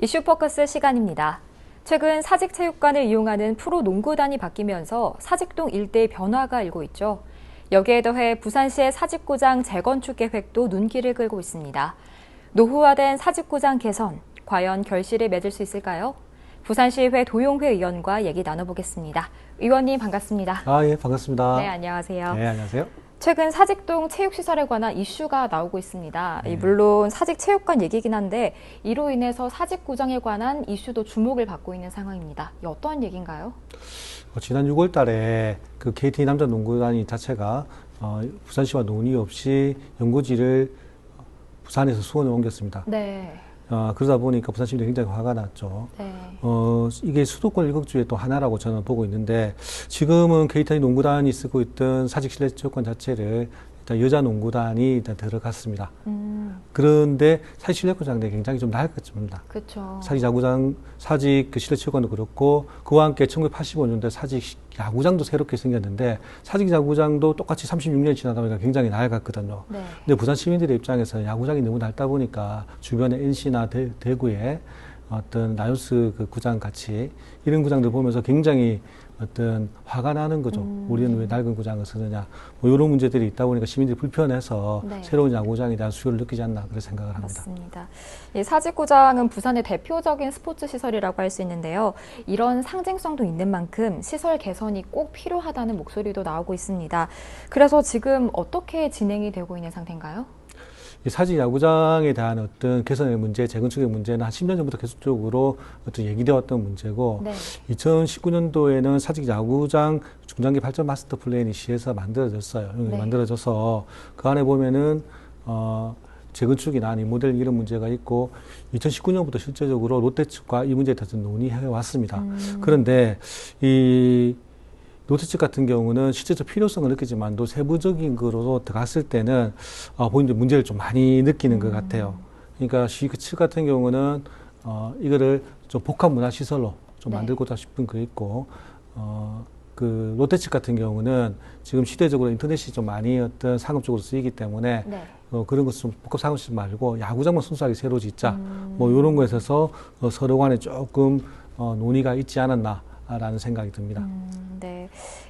이슈 포커스 시간입니다. 최근 사직체육관을 이용하는 프로 농구단이 바뀌면서 사직동 일대의 변화가 일고 있죠. 여기에 더해 부산시의 사직구장 재건축 계획도 눈길을 끌고 있습니다. 노후화된 사직구장 개선, 과연 결실을 맺을 수 있을까요? 부산시의회 도용회 의원과 얘기 나눠보겠습니다. 의원님 반갑습니다. 아, 예, 반갑습니다. 네, 안녕하세요. 네, 안녕하세요. 최근 사직동 체육시설에 관한 이슈가 나오고 있습니다. 네. 이 물론 사직체육관 얘기긴 한데 이로 인해서 사직구장에 관한 이슈도 주목을 받고 있는 상황입니다. 이 어떤 얘기인가요? 어, 지난 6월 달에 그 KT 남자 농구단이 자체가 어, 부산시와 논의 없이 연고지를 부산에서 수원에 옮겼습니다. 네. 어, 그러다 보니까 부산 시민들이 굉장히 화가 났죠. 네. 어, 이게 수도권 일극주의 또 하나라고 저는 보고 있는데 지금은 KT 농구단이 쓰고 있던 사직 실내 체육관 자체를 여자 농구단이 일단 들어갔습니다. 음, 그런데 사직 실내 체육관장이 굉장히 좀 낡았습니다. 그렇죠. 사직 야구장, 사직 그 실내 체육관도 그렇고 그와 함께 1985년대 사직 야구장도 새롭게 생겼는데 사직 야구장도 똑같이 36년이 지나다 보니까 굉장히 낡았거든요. 네. 근데 부산 시민들의 입장에서는 야구장이 너무 낡다 보니까 주변에 NC나 대, 대구에 어떤 나이온스 그 구장 같이 이런 구장들 보면서 굉장히 어떤 화가 나는 거죠. 음. 우리는 왜 낡은 구장을 쓰느냐. 뭐 이런 문제들이 있다 보니까 시민들이 불편해서 네. 새로운 야구장에 대한 수요를 느끼지 않나 그런 생각을 합니다. 맞습니다. 이 사직구장은 부산의 대표적인 스포츠 시설이라고 할 수 있는데요. 이런 상징성도 있는 만큼 시설 개선이 꼭 필요하다는 목소리도 나오고 있습니다. 그래서 지금 어떻게 진행이 되고 있는 상태인가요? 이 사직 야구장에 대한 어떤 개선의 문제, 재건축의 문제는 한 10년 전부터 계속적으로 어떤 얘기되었던 문제고 네. 2019년도에는 사직 야구장 중장기 발전 마스터 플랜이 시에서 만들어졌어요. 네. 만들어져서 그 안에 보면은 어 재건축이나 아니 모델 이런 문제가 있고 2019년부터 실제적으로 롯데 측과 이 문제에 대해서 논의해 왔습니다. 음. 그런데 이 측 같은 경우는 실제적 필요성을 느끼지만도 세부적인 거로 들어갔을 때는 어, 본인들 문제를 좀 많이 느끼는 것 같아요. 그러니까 시측 같은 경우는 어, 이거를 좀 복합 문화 시설로 좀 네. 만들고자 싶은 거 있고 어, 그 롯데 측 같은 경우는 지금 시대적으로 인터넷이 좀 많이 어떤 상업적으로 쓰이기 때문에 네. 어, 그런 것을 좀 복합 상업시설 말고 야구장만 순수하게 새로 짓자 음. 뭐 이런 거에 있어서 어, 서로 간에 조금 어, 논의가 있지 않았나라는 생각이 듭니다. 음, 네.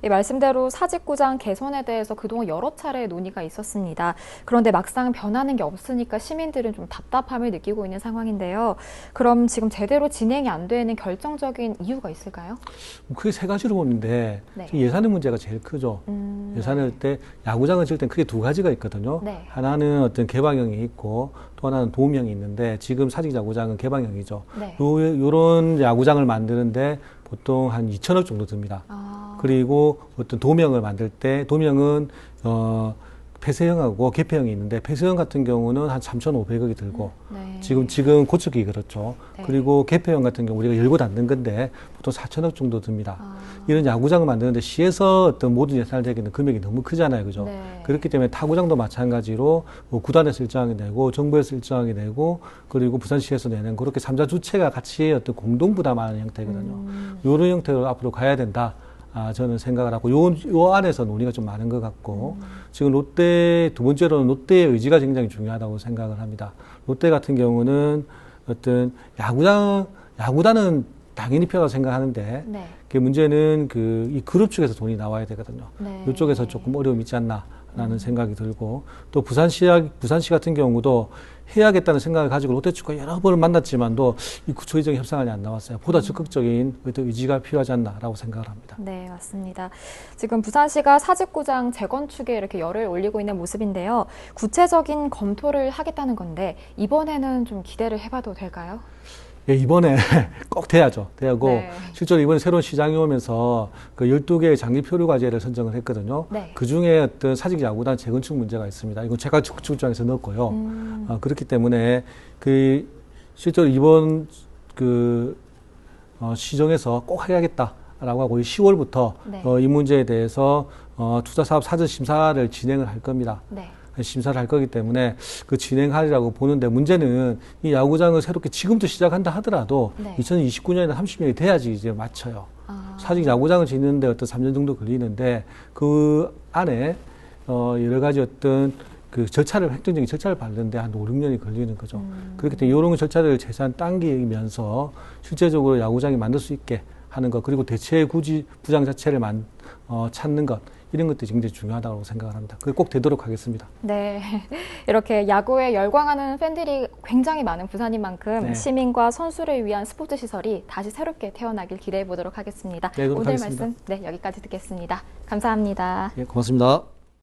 이 말씀대로 사직구장 개선에 대해서 그동안 여러 차례 논의가 있었습니다. 그런데 막상 변하는 게 없으니까 시민들은 좀 답답함을 느끼고 있는 상황인데요. 그럼 지금 제대로 진행이 안 되는 결정적인 이유가 있을까요? 뭐 크게 세 가지로 보는데 네. 예산의 문제가 제일 크죠. 음, 예산을 때 야구장을 지을 땐 크게 두 가지가 있거든요. 네. 하나는 어떤 개방형이 있고 또 하나는 도움형이 있는데 지금 사직 야구장은 개방형이죠. 네. 요, 요런 야구장을 만드는데 보통 한 2천억 정도 듭니다. 아, 그리고 어떤 도명을 만들 때 도명은 어 폐쇄형하고 개폐형이 있는데 폐쇄형 같은 경우는 한 3,500억이 들고 네. 지금 지금 고축이 그렇죠. 네. 그리고 개폐형 같은 경우 우리가 열고 닫는 건데 보통 4천억 정도 듭니다. 아, 이런 야구장을 만드는데 시에서 어떤 모든 예산을 제기는 금액이 너무 크잖아요, 그죠? 네. 그렇기 때문에 타구장도 마찬가지로 뭐 구단에서 일정하게 되고 정부에서 일정하게 되고 그리고 부산시에서 내는 그렇게 삼자 주체가 같이 어떤 공동 부담하는 형태거든요. 음, 이런 형태로 앞으로 가야 된다. 아, 저는 생각을 하고, 요, 요 안에서 논의가 좀 많은 것 같고, 음. 지금 롯데, 두 번째로는 롯데의 의지가 굉장히 중요하다고 생각을 합니다. 롯데 같은 경우는 어떤 야구장, 야구단은 당연히 필요하다고 생각하는데, 네. 그 문제는 그, 이 그룹 측에서 돈이 나와야 되거든요. 네. 이쪽에서 조금 어려움이 있지 않나. 라는 음. 생각이 들고 또 부산시 부산시 같은 경우도 해야겠다는 생각을 가지고 롯데 측과 여러 번을 만났지만도 이 구체적인 협상안이 안 나왔어요. 음. 보다 적극적인 어떤 의지가 필요하지 않나라고 생각을 합니다. 네, 맞습니다. 지금 부산시가 사직구장 재건축에 이렇게 열을 올리고 있는 모습인데요. 구체적인 검토를 하겠다는 건데 이번에는 좀 기대를 해봐도 될까요? 예, 이번에 꼭 돼야죠. 돼야고 네. 실제로 이번에 새로운 시장이 오면서 그 12개의 장기 표류 과제를 선정을 했거든요. 네. 그 중에 어떤 사직 야구단 재건축 문제가 있습니다. 이건 제가 적극적장에서 넣었고요. 음, 아, 그렇기 때문에 그 실제로 이번 그 어, 시정에서 꼭 해야겠다 라고 하고 10월부터 네. 어, 이 문제에 대해서 어, 투자사업 사전 심사를 진행을 할 겁니다. 네. 심사를 할 거기 때문에 그 진행하리라고 보는데 문제는 이 야구장을 새롭게 지금부터 시작한다 하더라도 네. 2029년이나 30년이 돼야지 이제 맞춰요. 아. 사직 야구장을 짓는데 어떤 3년 정도 걸리는데 그 안에 어 여러 가지 어떤 그 절차를 행정적인 절차를 밟는데 한 5, 6년이 걸리는 거죠. 음. 그렇기 때문에 이런 절차를 최소한 당기면서 실제적으로 야구장이 만들 수 있게 하는 것 그리고 대체 구지 부장 자체를 만, 어, 찾는 것 이런 것들이 굉장히 중요하다고 생각을 합니다. 그게 꼭 되도록 하겠습니다. 네. 이렇게 야구에 열광하는 팬들이 굉장히 많은 부산인 만큼 네. 시민과 선수를 위한 스포츠 시설이 다시 새롭게 태어나길 기대해 보도록 하겠습니다. 네, 오늘 노력하겠습니다. 말씀 네, 여기까지 듣겠습니다. 감사합니다. 예, 고맙습니다.